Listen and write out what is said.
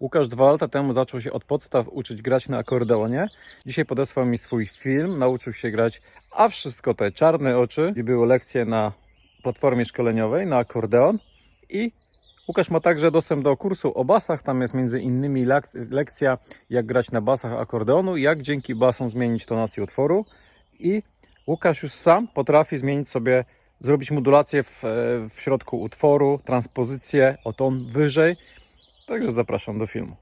Łukasz dwa lata temu zaczął się od podstaw uczyć grać na akordeonie. Dzisiaj podesłał mi swój film, nauczył się grać, a wszystko te czarne oczy, gdzie były lekcje na platformie szkoleniowej na akordeon i Łukasz ma także dostęp do kursu o basach. Tam jest między innymi lek- lekcja, jak grać na basach akordeonu, jak dzięki basom zmienić tonację utworu. I Łukasz już sam potrafi zmienić sobie, zrobić modulację w, e, w środku utworu, transpozycję o ton wyżej. Także zapraszam do filmu.